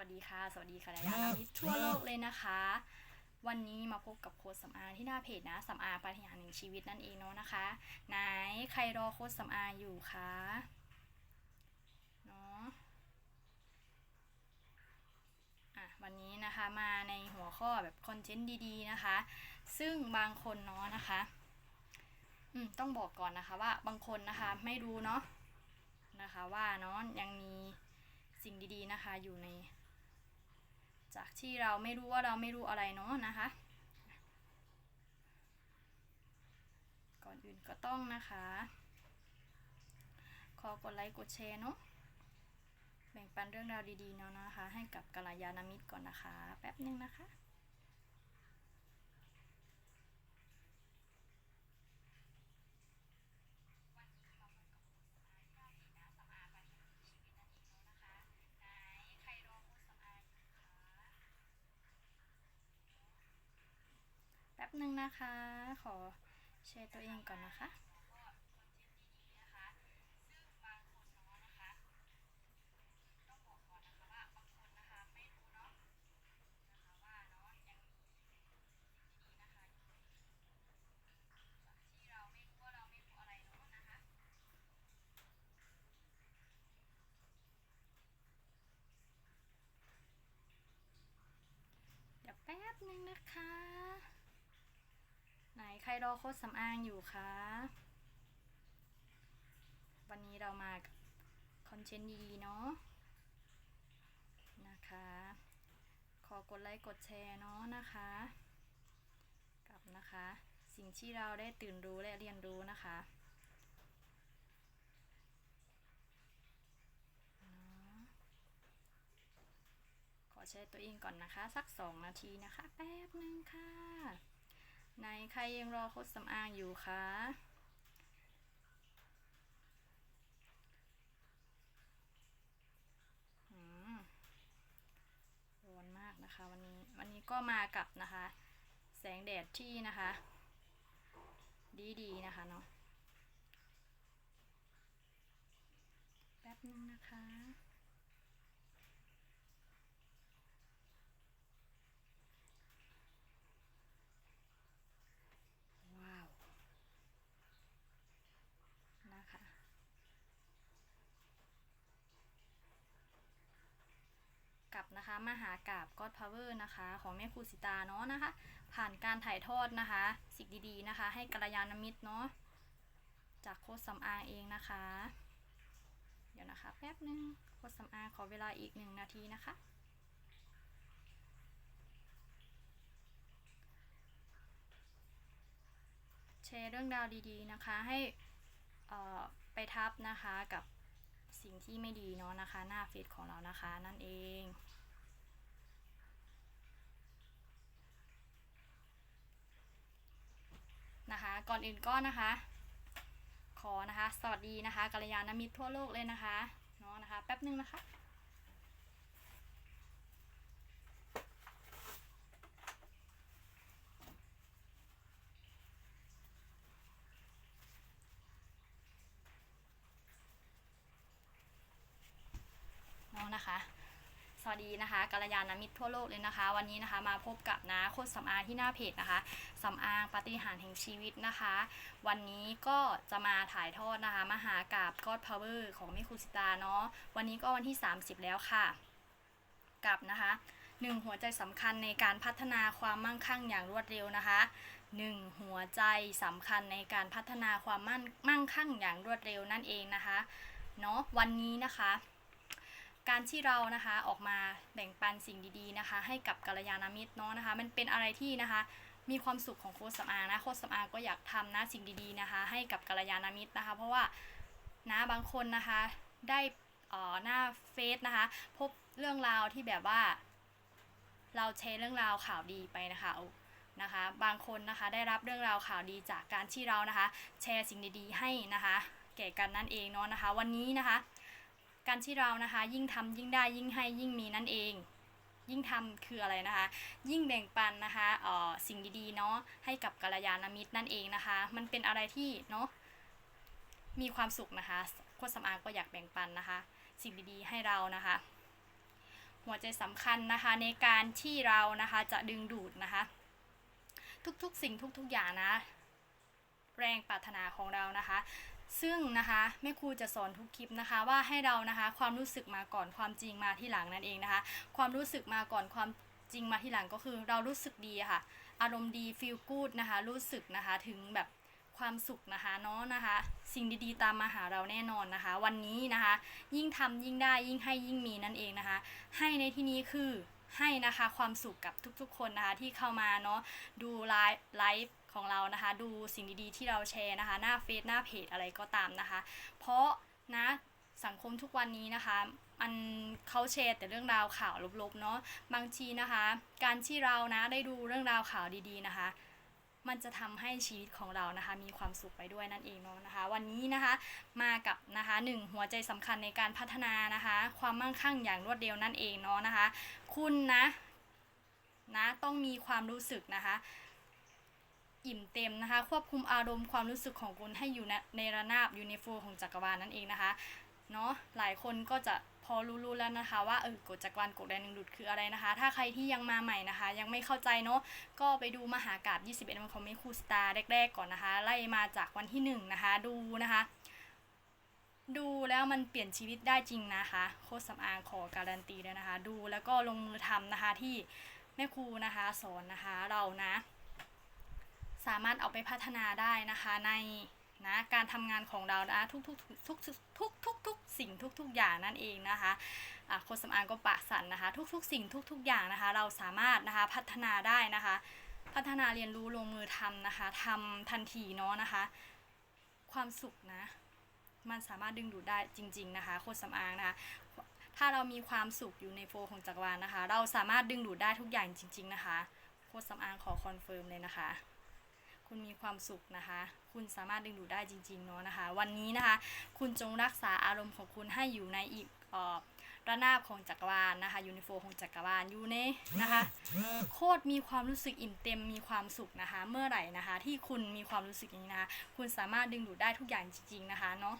วัสดีค่ะ สวัสดีค่ะยานามิตรทั่วโลกเลยนะคะ วันนี้มาพบกับโค้ดสำอางที่หน้าเพจนะสำอางปาฏิหาริย์แห่งชีวิตนั่นเองเนาะนะคะ ไหนใครรอโค้ดสำอางอยู่คะเนาะอะวันนี้นะคะมาในหัวข้อแบบคอนเทนต์ดีๆนะคะ ซึ่งบางคนเนาะนะคะอืมต้องบอกก่อนนะคะว่าบางคนนะคะไม่รู้เนาะนะคะว่าเนาะยังมีสิ่งดีๆนะคะอยู่ใน จากที่เราไม่รู้ว่าเราไม่รู้อะไรเนาะนะคะ ก่อนอื่นก็ต้องนะคะ ขอกดไลค์กดแชร์เนาะแบ่งปันเรื่องราวดีๆเนาะนะคะ ให้กับกัลยาณมิตรก่อนนะคะ แป๊บนึงนะคะ บหนึ่งนะคะ ขอแชร์ตัวเองก่อนนะคะเดี๋ยวแป๊บนึงนะคะ ใครรอโค้ดสำอางอยู่คะ วันนี้เรามากับคอนเทนต์ดีๆเนาะนะคะ ขอกดไลค์กดแชร์เนาะนะคะ กับนะคะ สิ่งที่เราได้ตื่นรู้และเรียนรู้นะคะเนาะขอแชร์ตัวเองก่อนนะคะ สักสองนาทีนะคะ แป๊บหนึ่งค่ะ ไหนใครยังรอโค้ดสำอางอยู่คะร้อนมากนะคะวันนี้ วันนี้ก็มากับนะคะ แสงแดดที่นะคะ ดีๆนะคะเนาะแป๊บนึงนะคะ ว้าว นะคะ กับ นะคะมหากราบ God Power นะคะ ของแม่ครูสิตาเนาะนะคะ ผ่านการถ่ายทอดนะคะ สิ่งดีๆนะคะ ให้กัลยาณมิตรเนาะจากโค้ดสำอางเองนะคะ เดี๋ยวนะคะแป๊บนึงโค้ดสำอางขอเวลาอีกหนึ่งนาทีนะคะแชร์เรื่องราวดีๆนะคะให้อ่อไปทับนะคะกับสิ่งที่ไม่ดีเนาะนะคะ หน้าเฟซของเรานะคะนั่นเอง นะคะ ก่อนอื่นก็นะคะ ขอนะคะ สวัสดีนะคะกัลยาณมิตรทั่วโลกเลยนะคะเนาะนะคะ แป๊บนึงนะคะเนาะนะคะ สวัสดีนะคะกัลยาณมิตรทั่วโลกเลยนะคะ วันนี้นะคะมาพบกับนะโคตรสำอางที่หน้าเพจนะคะสำอางปฏิหารแห่งชีวิตนะคะ วันนี้ก็จะมาถ่ายทอดนะคะมหากาบ God Power ของแม่ครูสิตาเนาะวันนี้ก็วันที่ 30 แล้วค่ะ กับนะคะหนึ่งหัวใจสำคัญในการพัฒนาความมั่งคั่งอย่างรวดเร็วนะคะหนึ่งหัวใจสำคัญในการพัฒนาความมั่นมั่งคั่งอย่างรวดเร็วนั่นเองนะคะเนาะวันนี้นะคะ การที่เรานะคะออกมาแบ่งปันสิ่งดีๆนะคะ ให้กับกัลยาณมิตรเนาะนะคะ มันเป็นอะไรที่นะคะมีความสุขของโค้ชสำอางนะโค้ชสำอางก็อยากทำนะสิ่งดีๆนะคะ ให้กับกัลยาณมิตรนะคะ เพราะว่านะบางคนนะคะได้อ่อหน้าเฟซนะคะ พบเรื่องราวที่แบบว่า เราแชร์เรื่องราวข่าวดีไปนะคะนะคะ บางคนนะคะได้รับเรื่องราวข่าวดีจากการที่เรานะคะ แชร์สิ่งดีๆให้นะคะ แก่กันนั่นเองเนาะนะคะ วันนี้นะคะ การที่เรานะคะ ยิ่งทำยิ่งได้ยิ่งให้ยิ่งมีนั่นเอง ยิ่งทำคืออะไรนะคะ ยิ่งแบ่งปันนะคะเอ่อสิ่งดีๆเนาะให้กับกัลยาณมิตรนั่นเองนะคะ มันเป็นอะไรที่เนาะมีความสุขนะคะโคตรสำอางก็อยากแบ่งปันนะคะ สิ่งดีๆให้เรานะคะ หัวใจสำคัญนะคะในการที่เรานะคะจะดึงดูดนะคะ ทุกๆ สิ่งทุกๆอย่างนะ แรงปรารถนาของเรานะคะ ซึ่งนะคะแม่ครูจะสอนทุกคลิปนะคะ ว่าให้เรานะคะความรู้สึกมาก่อนความจริงมาที่หลังนั่นเองนะคะ ความรู้สึกมาก่อนความจริงมาที่หลังก็คือ เรารู้สึกดีค่ะ อารมณ์ดี feel good นะคะ รู้สึกนะคะถึงแบบความสุขนะคะเนาะนะคะ สิ่งดีๆ ตามมาหาเราแน่นอนนะคะ วันนี้นะคะ ยิ่งทำยิ่งได้ยิ่งให้ยิ่งมีนั่นเองนะคะ ให้ในที่นี้คือ ให้นะคะความสุขกับทุกๆ คนนะคะที่เข้ามาเนาะดูไลฟ์ไลฟ์ของเรานะคะ ดูสิ่งดีๆที่เราแชร์นะคะ หน้าเฟซหน้าเพจอะไรก็ตามนะคะ เพราะนะสังคมทุกวันนี้นะคะมันเขาแชร์แต่เรื่องราวข่าวลบๆเนาะบางทีนะคะ การที่เรานะได้ดูเรื่องราวข่าวดีๆนะคะ มันจะทำให้ชีวิตของเรานะคะ มีความสุขไปด้วยนั่นเองเนาะนะคะ วันนี้นะคะมากับนะคะหนึ่งหัวใจสำคัญในการพัฒนานะคะ ความมั่งคั่งอย่างรวดเร็วนั่นเองเนาะนะคะ คุณนะนะต้องมีความรู้สึกนะคะอิ่มเต็มนะคะ ควบคุมอารมณ์ความรู้สึกของคุณให้อยู่ในระนาบอยู่ในโฟลของจักรวาลนั่นเองนะคะเนาะหลายคนก็จะ อรู้ๆแล้วนะคะ ว่าเออกฎจักรวาลกฎแรงดึงดูดคืออะไรนะคะ ถ้าใครที่ยังมาใหม่นะคะ ยังไม่เข้าใจเนาะก็ไปดูมหากาบ21วันของเมคูสตาร์แรกๆก่อนนะคะ ไล่มาจากวันที่ 1 นะคะ ดูนะคะ ดูแล้วมันเปลี่ยนชีวิตได้จริงนะคะโคตรสำอางขอการันตีเลยนะคะ ดูแล้วก็ลงมือทำนะคะที่แม่ครูนะคะสอนนะคะเรานะ สามารถเอาไปพัฒนาได้นะคะใน นะการทำงานของเรานะทุกทุกทุกทุกทุกทุกสิ่งทุกทุกอย่างนั่นเองนะคะโคตรสำอางก็ปะสันนะคะ ทุกทุกสิ่งทุกทุกอย่างนะคะ เราสามารถนะคะพัฒนาได้นะคะ พัฒนาเรียนรู้ลงมือทำนะคะทำทันทีเนาะนะคะ ความสุขนะมันสามารถดึงดูดได้จริง ๆ นะคะโคตรสำอางนะคะถ้าเรามีความสุขอยู่ในโฟลของจักรวาลนะคะ เราสามารถดึงดูดได้ทุกอย่างจริง ๆ นะคะโคตรสำอางขอคอนเฟิร์มเลยนะคะ คุณมีความสุขนะคะ คุณสามารถดึงดูดได้จริงๆเนาะนะคะ วันนี้นะคะ คุณจงรักษาอารมณ์ของคุณให้อยู่ในอีกเอ่อระนาบของจักรวาลนะคะยูนิโฟของจักรวาลอยู่ในนะคะโคตรมีความรู้สึกอิ่มเต็มมีความสุขนะคะ เมื่อไหร่นะคะ ที่คุณมีความรู้สึกอย่างนี้นะคะ คุณสามารถดึงดูดได้ทุกอย่างจริง ๆนะคะเนาะ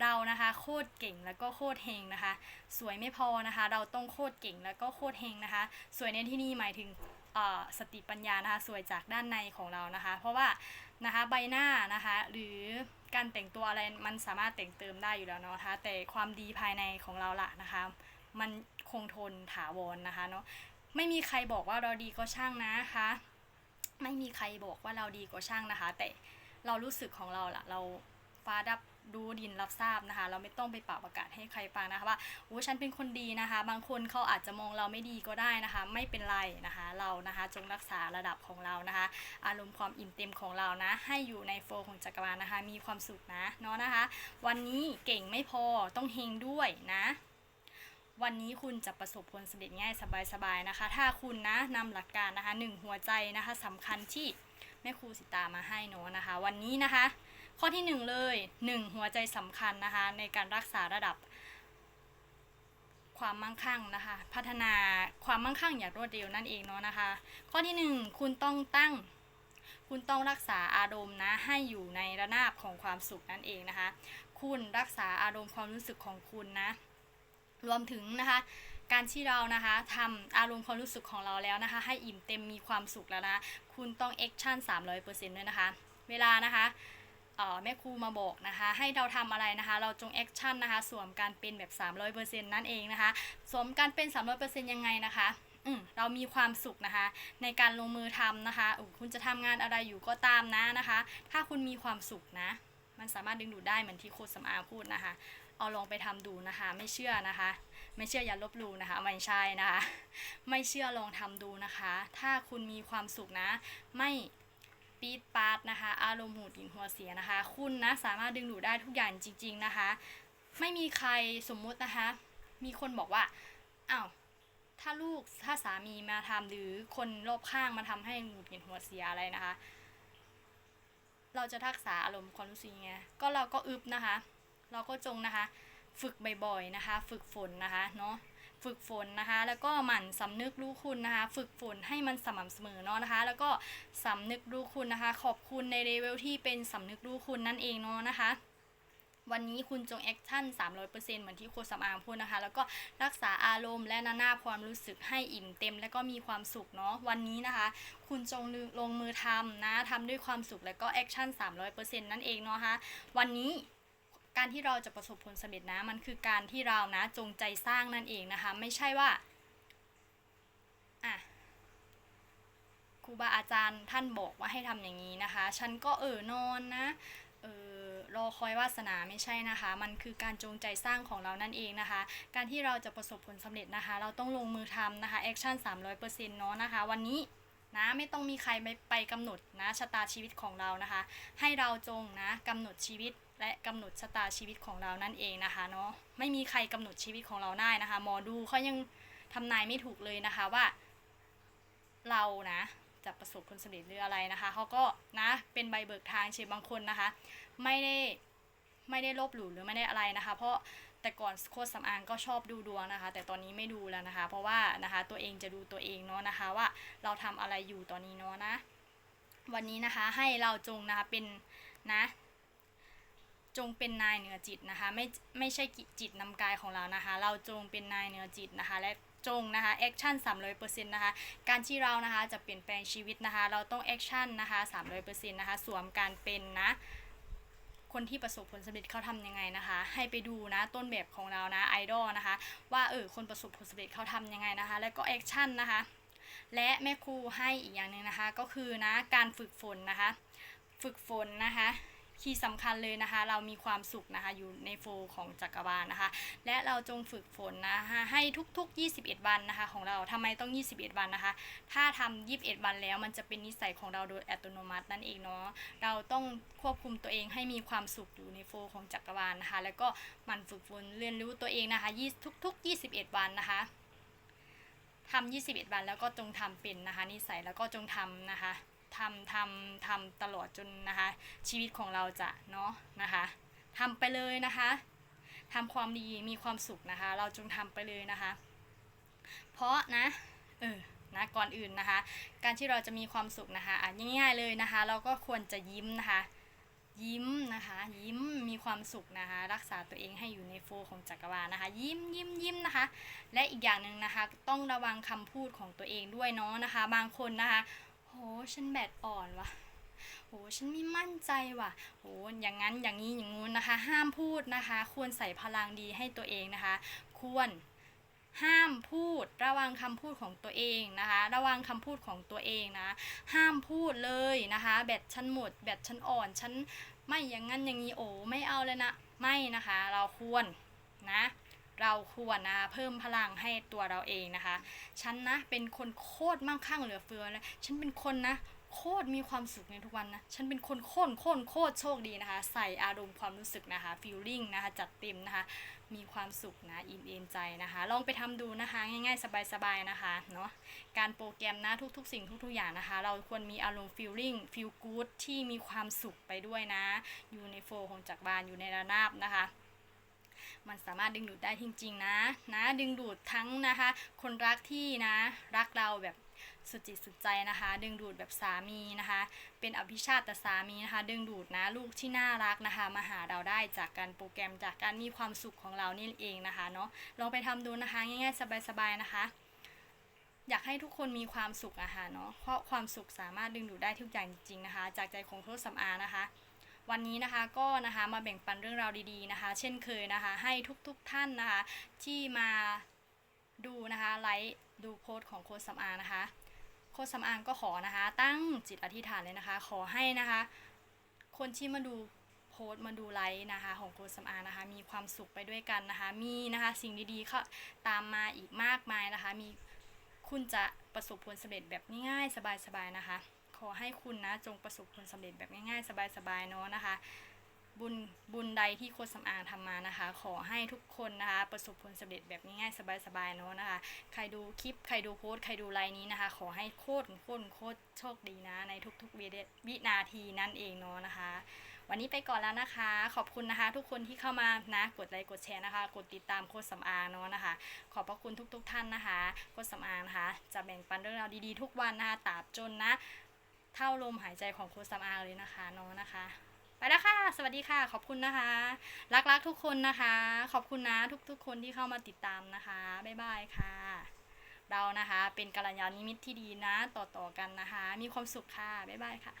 เรานะคะโคตรเก่งแล้วก็โคตรเฮงนะคะ สวยไม่พอนะคะ เราต้องโคตรเก่งแล้วก็โคตรเฮงนะคะ สวยในที่นี่หมายถึง สติปัญญานะคะสวยจากด้านในของเรานะคะ เพราะว่านะคะใบหน้านะคะหรือการแต่งตัวอะไรมันสามารถแต่งเติมได้อยู่แล้วเนาะะแต่ความดีภายในของเราล่ะนะคะ มันคงทนถาวรนะคะเนาะไม่มีใครบอกว่าเราดีก็ช่างนะคะ ไม่มีใครบอกว่าเราดีก็ช่างนะคะ แต่เรารู้สึกของเราล่ะเราฟ้าดับ ดูดินรับทราบนะคะ เราไม่ต้องไปเป่าประกาศให้ใครฟังนะคะว่าโอ้ฉันเป็นคนดีนะคะ บางคนเขาอาจจะมองเราไม่ดีก็ได้นะคะ ไม่เป็นไรนะคะ เรานะคะจงรักษาระดับของเรานะคะ อารมณ์ความอิ่มเต็มของเรานะ ให้อยู่ในโฟของจักรวาลนะคะ มีความสุขนะเนาะนะคะ วันนี้เก่งไม่พอต้องเฮงด้วยนะวันนี้คุณจะประสบผลสำเร็จง่ายสบายๆนะคะ ถ้าคุณนะนำหลักการนะคะหนึ่งหัวใจนะคะสำคัญที่แม่ครูสิตามาให้เนาะนะคะ วันนี้นะคะ ข้อที่หนึ่งเลยหนึ่งหัวใจสำคัญนะคะในการรักษาระดับความมั่งคั่งนะคะ พัฒนาความมั่งคั่งอย่างรวดเร็วนั่นเองเนาะนะคะ ข้อที่หนึ่งคุณต้องตั้ง คุณต้องรักษาอารมณ์นะให้อยู่ในระนาบของความสุขนั่นเองนะคะ คุณรักษาอารมณ์ความรู้สึกของคุณนะ รวมถึงนะคะการที่เรานะคะทำอารมณ์ความรู้สึกของเราแล้วนะคะ ให้อิ่มเต็มมีความสุขแล้วนะ คุณต้องแอคชั่น300%ด้วยนะคะ เวลานะคะ แม่ครูมาบอกนะคะ ให้เราทำอะไรนะคะ เราจงแอคชั่นนะคะ สวมการเป็นแบบ 300%นั่นเองนะคะ สวมการเป็น 300%ยังไงนะคะอืมเรามีความสุขนะคะ ในการลงมือทำนะคะคุณจะทำงานอะไรอยู่ก็ตามนะนะคะ ถ้าคุณมีความสุขนะ มันสามารถดึงดูดได้เหมือนที่โคสำอาพูดนะคะ เอาลองไปทำดูนะคะ ไม่เชื่อนะคะ ไม่เชื่ออย่าลบลู่นะคะไม่ใช่นะคะ ไม่เชื่อลองทำดูนะคะ ถ้าคุณมีความสุขนะ ไม่ ปี๊ดปาดนะคะ อารมณ์หูดหงินหัวเสียนะคะ คุณนะสามารถดึงดูดได้ทุกอย่างจริง ๆนะคะ ไม่มีใครสมมุตินะคะ มีคนบอกว่าอ้าวถ้าลูกถ้าสามีมาทำหรือคนรอบข้างมาทำให้หงุดหงิดหัวเสียอะไรนะคะ เราจะทักษาอารมณ์ความรู้สึกไงก็เราก็อึบนะคะ เราก็จงนะคะ ฝึกบ่อยๆนะคะ ฝึกฝนนะคะเนาะ ฝึกฝนนะคะ แล้วก็หมั่นสำนึกรู้คุณนะคะ ฝึกฝนให้มันสม่ำเสมอเนาะนะคะ แล้วก็สำนึกรู้คุณนะคะ ขอบคุณในเลเวลที่เป็นสำนึกรู้คุณนั่นเองเนาะนะคะวันนี้คุณจงแอคชั่น 300%เหมือนที่โคชสำอางพูดนะคะ แล้วก็รักษาอารมณ์และนานาความรู้สึกให้อิ่มเต็ม และก็มีความสุขเนาะ วันนี้นะคะ คุณจงลงมือทำนะทำด้วยความสุขและก็แอคชั่น 300%นั่นเองเนาะคะ วันนี้ การที่เราจะประสบผลสำเร็จนะ มันคือการที่เรานะจงใจสร้างนั่นเองนะคะ ไม่ใช่ว่าอะครูบาอาจารย์ท่านบอกว่าให้ทำอย่างนี้นะคะ ฉันก็เออนอนนะเออรอคอยวาสนาไม่ใช่นะคะ มันคือการจงใจสร้างของเรานั่นเองนะคะ การที่เราจะประสบผลสำเร็จนะคะ เราต้องลงมือทำนะคะแอคชั่น300%เนาะนะคะ วันนี้นะไม่ต้องมีใครไปไปกำหนดนะชะตาชีวิตของเรานะคะ ให้เราจงนะกำหนดชีวิต และกำหนดชะตาชีวิตของเรานั่นเองนะคะเนาะไม่มีใครกำหนดชีวิตของเราได้นะคะหมอดูเขายังทำนายไม่ถูกเลยนะคะว่า เรานะจะประสบผลสำเร็จหรืออะไรนะคะเขาก็นะเป็นใบเบิกทางเช่นบางคนนะคะ ไม่ได้ไม่ได้ลบหลู่หรือไม่ได้อะไรนะคะ เพราะแต่ก่อนโคชสำอางก็ชอบดูดวงนะคะ แต่ตอนนี้ไม่ดูแล้วนะคะ เพราะว่านะคะตัวเองจะดูตัวเองเนาะนะคะว่าเราทำอะไรอยู่ตอนนี้เนาะนะ วันนี้นะคะให้เราจงนะคะเป็นนะ จงเป็นนายเหนือจิตนะคะไม่ไม่ใช่จิตนำกายของเรานะคะ เราจงเป็นนายเหนือจิตนะคะและจงนะคะแอคชั่น300%นะคะการที่เรานะคะจะเปลี่ยนแปลงชีวิตนะคะ เราต้องแอคชั่นนะคะ300%นะคะสวมการเป็นนะคนที่ประสบผลสำเร็จเขาทำยังไงนะคะ ให้ไปดูนะต้นแบบของเรานะไอดอลนะคะ ว่าเออคนประสบผลสำเร็จเขาทำยังไงนะคะ แล้วก็แอคชั่นนะคะ และแม่ครูให้อีกอย่างหนึ่งนะคะ ก็คือนะการฝึกฝนนะคะ ฝึกฝนนะคะ คีย์สำคัญเลยนะคะ เรามีความสุขนะคะอยู่ในโฟลของจักรวาลนะคะ และเราจงฝึกฝนนะคะให้ทุก ๆ 21 วันนะคะ ของเราทำไมต้อง 21 วันนะคะ ถ้าทำ21 วันแล้วมันจะเป็นนิสัยของเราโดยอัตโนมัตินั่นเองเนาะเราต้องควบคุมตัวเองให้มีความสุขอยู่ในโฟลของจักรวาลนะคะ แล้วก็มันฝึกฝนเรียนรู้ตัวเองนะคะทุก ๆ 21 วันนะคะทำ21 วันแล้วก็จงทำเป็นนะคะนิสัยแล้วก็จงทำนะคะ ทำทำทำตลอดจนนะคะ ชีวิตของเราจะเนาะนะคะทำไปเลยนะคะทำความดีมีความสุขนะคะ เราจงทำไปเลยนะคะ เพราะนะเออนะก่อนอื่นนะคะ การที่เราจะมีความสุขนะคะอะง่ายๆเลยนะคะ เราก็ควรจะยิ้มนะคะ ยิ้มนะคะ ยิ้มมีความสุขนะคะ รักษาตัวเองให้อยู่ในโฟของจักรวาลนะคะ ยิ้มยิ้มยิ้มนะคะ และอีกอย่างหนึ่งนะคะ ต้องระวังคำพูดของตัวเองด้วยเนาะนะคะ บางคนนะคะ โหฉันแบตอ่อนว่ะโหฉันไม่มั่นใจว่ะโหอย่างนั้นอย่างนี้อย่างงู้นนะคะ ห้ามพูดนะคะ ควรใส่พลังดีให้ตัวเองนะคะ ควรห้ามพูดระวังคำพูดของตัวเองนะคะ ระวังคำพูดของตัวเองนะ ห้ามพูดเลยนะคะ แบตฉันหมด แบตฉันอ่อนฉันไม่อย่างนั้นอย่างนี้โอ้ไม่เอาเลยนะ ไม่นะคะ เราควรนะ เราควรนะเพิ่มพลังให้ตัวเราเองนะคะ ฉันนะเป็นคนโคตรมั่งคั่งเหลือเฟือเลยฉันเป็นคนนะโคตรมีความสุขในทุกวันนะ ฉันเป็นคนโคตรโคตรโคตรโชคดีนะคะ ใส่อารมณ์ความรู้สึกนะคะ feeling นะคะ จัดเต็มนะคะ มีความสุขนะอิ่มเอมใจนะคะ ลองไปทำดูนะคะ ง่ายๆ สบายๆนะคะเนาะ การโปรแกรมนะทุกๆ สิ่งทุกๆอย่างนะคะ เราควรมีอารมณ์ feeling feel good ที่มีความสุขไปด้วยนะ อยู่ในโฟลของจักรบาลอยู่ในระนาบนะคะ มันสามารถดึงดูดได้จริงๆนะนะ ดึงดูดทั้งนะคะ คนรักที่นะ รักเราแบบสุดจิตสุดใจนะคะ ดึงดูดแบบสามีนะคะ เป็นอภิชาติสามีนะคะ ดึงดูดนะลูกที่น่ารักนะคะ มาหาเราได้จากการโปรแกรมจากการมีความสุขของเรานี่เองนะคะเนาะลองไปทำดูนะคะ ง่ายๆ สบายๆนะคะ อยากให้ทุกคนมีความสุขอะค่ะเนาะเพราะความสุขสามารถดึงดูดได้ทุกอย่างจริงๆนะคะ จากใจของโทษสำอานะคะ วันนี้นะคะก็นะคะมาแบ่งปันเรื่องราวดีๆนะคะ เช่นเคยนะคะ ให้ทุกๆท่านนะคะ ที่มาดูนะคะไลฟ์ดูโพสต์ของโค้ชสำอางนะคะ โค้ชสำอางก็ขอนะคะ ตั้งจิตอธิษฐานเลยนะคะ ขอให้นะคะ คนที่มาดูโพสต์มาดูไลฟ์นะคะ ของโค้ชสำอางนะคะ มีความสุขไปด้วยกันนะคะ มีนะคะสิ่งดีๆเข้าตามมาอีกมากมายนะคะ มีคุณจะประสบผลสำเร็จแบบง่ายๆ สบายๆนะคะ ขอให้คุณนะจงประสบผลสำเร็จแบบง่ายๆ สบายๆเนาะนะคะ บุญบุญใดที่โคชสำอางทำมานะคะ ขอให้ทุกคนนะคะ ประสบผลสำเร็จแบบง่ายๆสบายๆเนาะนะคะ ใครดูคลิปใครดูโพสต์ใครดูไลน์นี้นะคะ ขอให้โคตรโคตรโคตรโชคดีนะ ในทุกๆวินาทีนั่นเองเนาะนะคะวันนี้ไปก่อนแล้วนะคะ ขอบคุณนะคะ ทุกคนที่เข้ามานะ กดไลค์กดแชร์นะคะ กดติดตามโคชสำอางเนาะนะคะ ขอบพระคุณทุก ๆ ท่านนะคะโคชสำอางนะคะ จะแบ่งปันเรื่องราวดีๆทุกวันนะคะตราบจนนะ เท่าลมหายใจของโคชสำอางเลยนะคะน้องนะคะ ไปแล้วค่ะ สวัสดีค่ะ ขอบคุณนะคะ รักๆทุกคนนะคะ ขอบคุณนะทุกๆ คนที่เข้ามาติดตามนะคะ บ๊ายบายค่ะ เรานะคะเป็นกัลยาณมิตรที่ดีนะ ต่อๆกันนะคะ มีความสุขค่ะ บ๊ายบายค่ะ